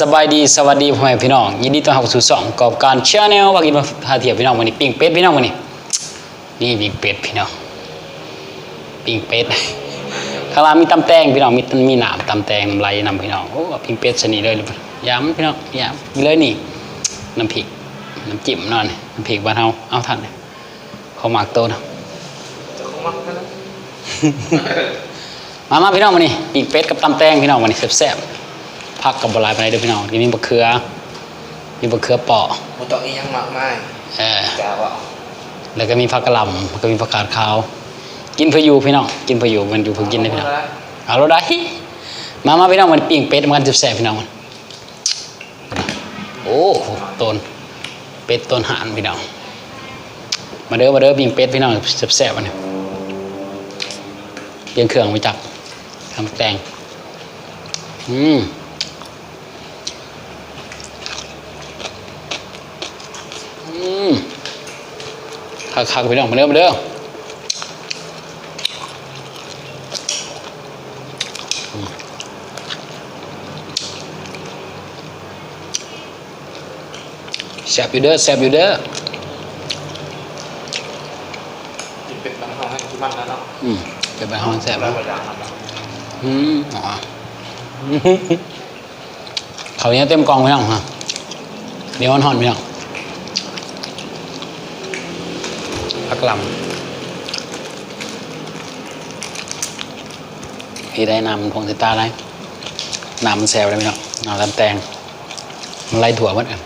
สบายดีสวัสดีพ่อแม่พี่น้อง ยินดีต้อนรับเข้าสู่สองกอบการชาแนลว่ากินมาพาเที่ยวพี่น้องวันนี้ปิ้งเป็ดพี่น้องวันนี้นี่ปิ้งเป็ดพี่น้องปิ้งเป็ดข้างล่างมีตำแตงพี่น้องมีมีหนามตำแตงน้ำลายนำพี่น้องโอ้ปิ้งเป็ดชนิดเลยยำพี่น้องยำมีเลยนี่น้ำพริกน้ำจิ้มเนอนน้ำพริกบ้านเฮาเอาทันเลยเขาหมักโตนะจะคงมักกันแล้วมามาพี่น้องมานี่ปีกเป็ดกับตำแตงพี่น้องมานี่แซ่บๆ ผักกับบหลายไปไหนใดเด้อพี่น้องนี่มีบะเขือ มีบะเขือเปาะบุตรอีหยังมากมายเออจ้าว่าแล้วก็มีผักกะหล่ำแล้วก็มีผักกาดขาว กินเพื่ออยู่พี่น้องกินเพื่ออยู่มันอยู่เพื่อกินได้พี่น้องเอาเราได้มามาพี่น้องมันปิ้งเป็ดมันแซ่บๆพี่น้องมันโอ้โหต้นเป็ดต้นหานพี่น้องมาเด้อมาเด้อปิ้งเป็ดพี่น้องแซ่บๆอันนี้เรียงเครื่องไปจับทำแตงอืมอืม คักๆพี่น้องมาเด้อมาเด้อแซ่บอยู่เด้อแซ่บอยู่เด้อกินเป็ดบางห้องให้ที่บ้านแล้วเนาะอืมเป็นไปห้องแซ่บแล้แล้ววก็ยางมันเนาะอืมอ๋อเขาวเหนี้เต็มกองไปแล้วฮะเดี๋ยวมันห่อนไปแล้วพั กลำพี่ได้นำพงศิตาไรน้ำมันแซวเลยพี่น้องน้ำลำแตงมันไล่ถั่วหมดอะ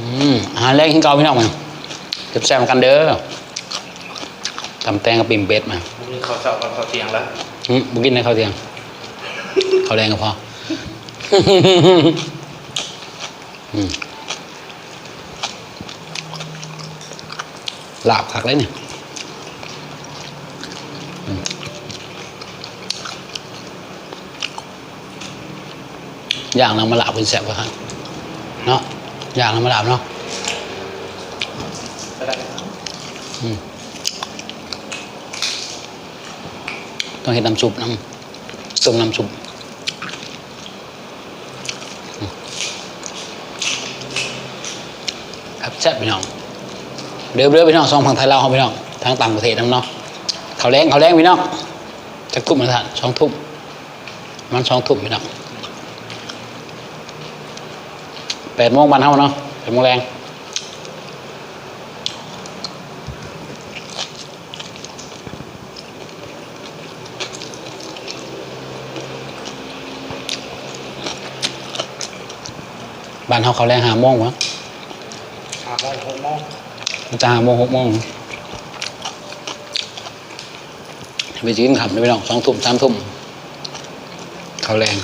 อืมอาหารแรกที่เกาพี่น้องมันเก็บแซมกันเด้อตำแตงกับปิ่มเป็ดมาพรุ่งนี้เขาเช้ากับเขาเที่ยงแล้วอืมบุกินในข้าวเที่ยงข้าวแรงก็พออืม ลาบคักเลยเนี่ยย่างน้ำมาลาบเป็นแสบกว่าครับเนาะย่างน้ำมาลาบเนาะต้องเห็นน้ำซุปน้ำส้มน้ำซุปอืม ครับแซ่บพี่น้องเดือเดือพี่น้องซองพังไทยลาวเขาพี่น้องทางต่างประเทศน้ำเนาะเขาแรงเขาแรงพี่น้องจะทุ่มมาทานสองทุ่มมันสองทุ่มพี่น้องแปดโมงบันเท่าเนาะแปดโมงแรงบ้านเขาเขาแรงหาโมงวะ กโมงมันจะหาโมงหกโมงไปกินขับได้ไปน้องสองทุ่มสามทุ่มเขาแรง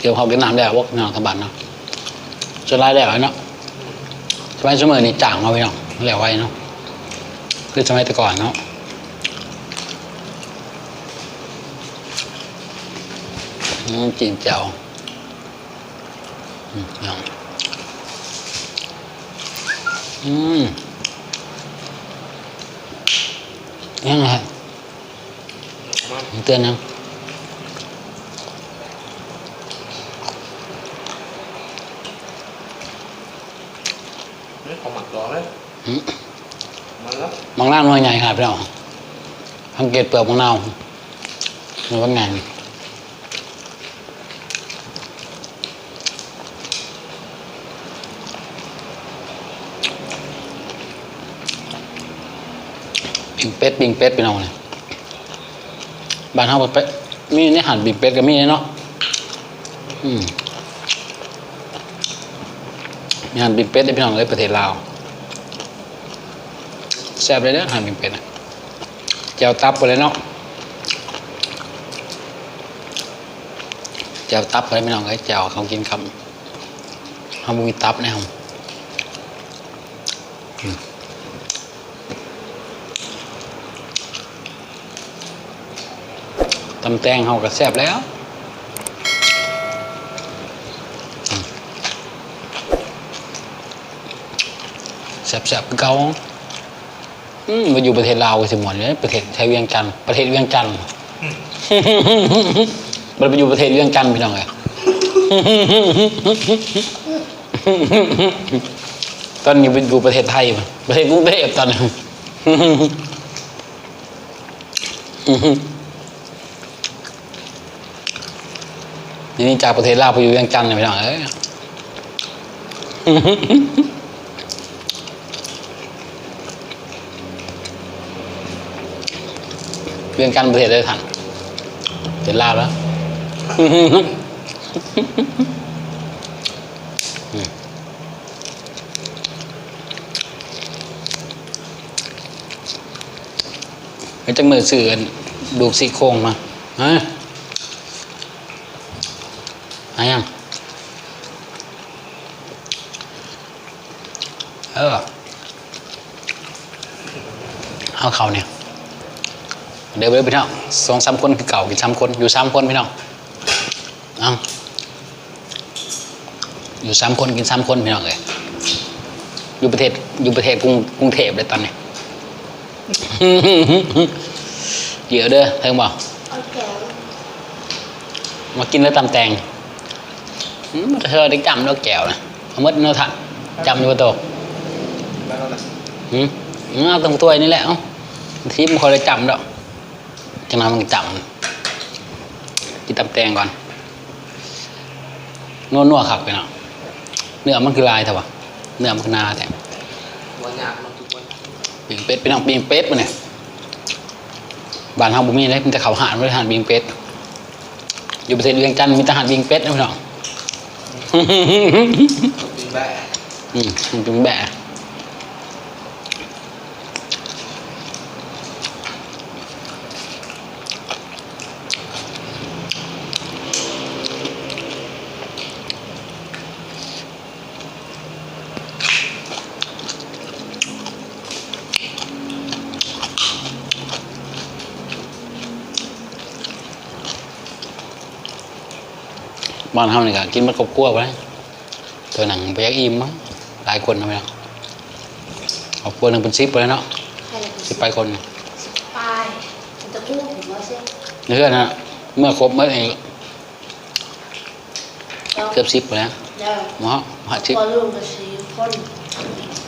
เกี่ยวเขากินน้ำได้วกน้องทบันเนาะจะไล่ได้ไหมเนาะสมัยสมัยนี้จ่างเอาไปเนาะเหลวไว้เนาะคือสมัยแต่ก่อนเนาะ อืมจีนเจ้าอืมเนาะอืมยังไงฮะมาเตือนยังนี่ของหมักรอเลยอืมมาแล้วมองหน้าหน่วยใหญ่ครับพี่น้องสังเกตเปลือกมองนาวมันว่าไงปิง เป็ดปิงเป็ดพี่น้องเลยบ้านเฮาเป็ดมีในหันปิงเป็ดก็มีเนาะอืมมีหันปิงเป็ดได้พี่น้องเลยประเทศลาวแซ่บเลยเด้อหันป็นเป็ดนะเจ้าตับไปเลยเนาะเจ้าตับไปเลยไม่น้องไอ้เจ้าเขากินคำเขาบ่มีตับน่ครับ ตำแตงเขาก็แซ่บแล้วแซ่บๆคือเก่าอืมมาอยู่ประเทศลาวก็สิหมดเลยประเทศไทยเวียงจันทน์ประเทศเวียงจันทน์มันไปอยู่ประเทศเวียงจันทน์พี่น้องไงตอนนี้ไปอยู่ประเทศไทยมันประเทศกรุงเทพตอนนี้ ทีนี้จากประเทศลาวไปอยู่เวียงจันทน์เลยพี่น้องเอ้ยเวียงจันทน์ประเทศได้ทันเประเทศลาวแล้วไปจังมือสื่อดูซี่โครงมาฮะ อะไรยังเออเอาเขาเนี่ยเดี๋ยวไปพี่น้องสองสามคนคือเก่ากินสามคนอยู่สามคนพี่น้องเอาอยู่สามคนกินสามคนพี่น้องเลยอยู่ประเทศอยู่ประเทศกรุงกรุงเทพเลยตอนนี้เยอะเด้อเพิ่งบอกเอาแก้วมากินแล้วตำแตงอืม เธอได้จำแล้วแก้วนะเอามดนาะท่านจำอยู่ตแล้วก็นะอืมอืมเอาตรงตัวนี่แหละเอ้าทีมันคอยได้จำดอกจังนั้นมันจำกินตำแตงก่อนนัวนัวๆขับไปเนาะเนื้อมันคือลายเถอะวะเนื้อมันคือนาแต่วันยากมันทุกวันปิงเป็ดไปนั่งปิงเป็ดมาเนี่ยบ้านเฮาบ่มีเลยมีแต่เขาวหานบริหารปิงเป็ดอยู่ประเทศเวียงจันทน์มีทหารปิงเป็ดนะพี่น้อง ปีแบะอื บะบ้านเฮานี่ก็กินมันครบครัวไปแล้วตัวหนังไปยักอิ่มมั้งหลายคนนะพี่น้องครอบครัวหนึ่งเป็นสิบไปแล้วเนาะใครละสิบไปคนปลายมันจะพูดผมว่าเส้นเนื้อนะเมื่อครบเมื่อเองแล้วเกือบสิบไปแล้วแล้วหมอหาสิบพอลุงกับสีคน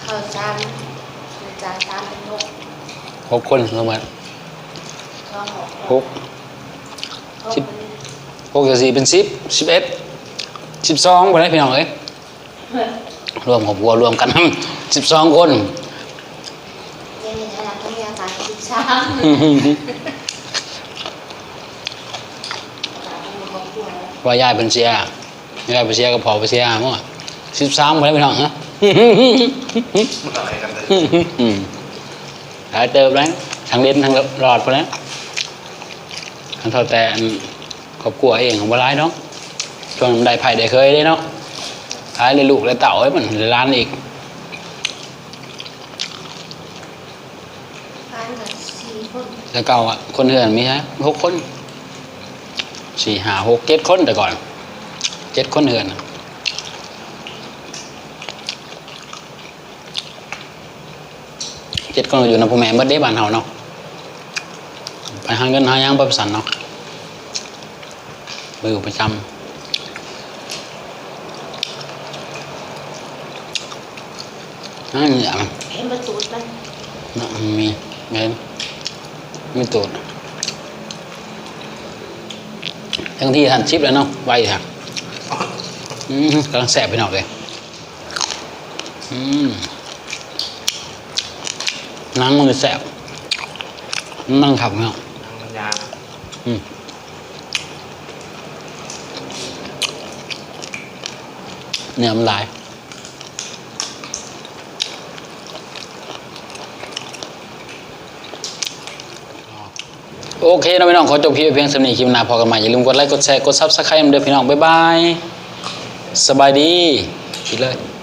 ข้าวจานจานจานเป็นหกครบคนรวมกันก็หกครบสิบหกกับสี่เป็นสิบสิบเอ็ด สิบสองไปแล้พี่น้องเอ้ยรวมครอบครัวรวมกันสิบสองคนยังมีขนาดต้องมีอาการสิบสามว่ายายเป็นเสียยายเป็นเสียก็พอเป็นเสียมั่งสิบสามไปแล้พี่น้องนะอะไรกันเลยอืมหายเติบแล้วทั้งเล่นทั้งหลอดไปแล้วทั้งเท่าแต่อันครอบครัวเองของบร้ายเนาะ ช่วงได้ไผ่ได้เคยได้เนาะขายเลยลูกเลยเต่าให้มันร้านอีกปลายกับสี่คนแล้วเก่าอะคนเหือนมีฮะหกคนสี่ห้าหกเจ็ดคนแต่ก่อนเจ็ดคนเหือนเจ็ดคนอยู่ในภูแม่เบิดได้บ้านเฮาเนาะไปหาเงินหายังไปประสันเนาะไปอยู่ประจำ นั่นเนี่ยมันเห็นประตูมันน่ะมันมีเงินมีตูดทั้งที่ทันชิปแล้วเนาะไวค่ะอืมกำลังแสบไปหน่อยเลยอืมหนังมันจะแสบนั่งขับเนาะมันยากเนื้อมันหลาย โอเคนะพี่น้องขอจบคลิปเพียงสำนีคลิปหน้าพอกันใหม่อย่าลืมกดไลค์กดแชร์กดซับสไครต์เด้อพี่น้องบ๊ายบายสบายดีปิดเลย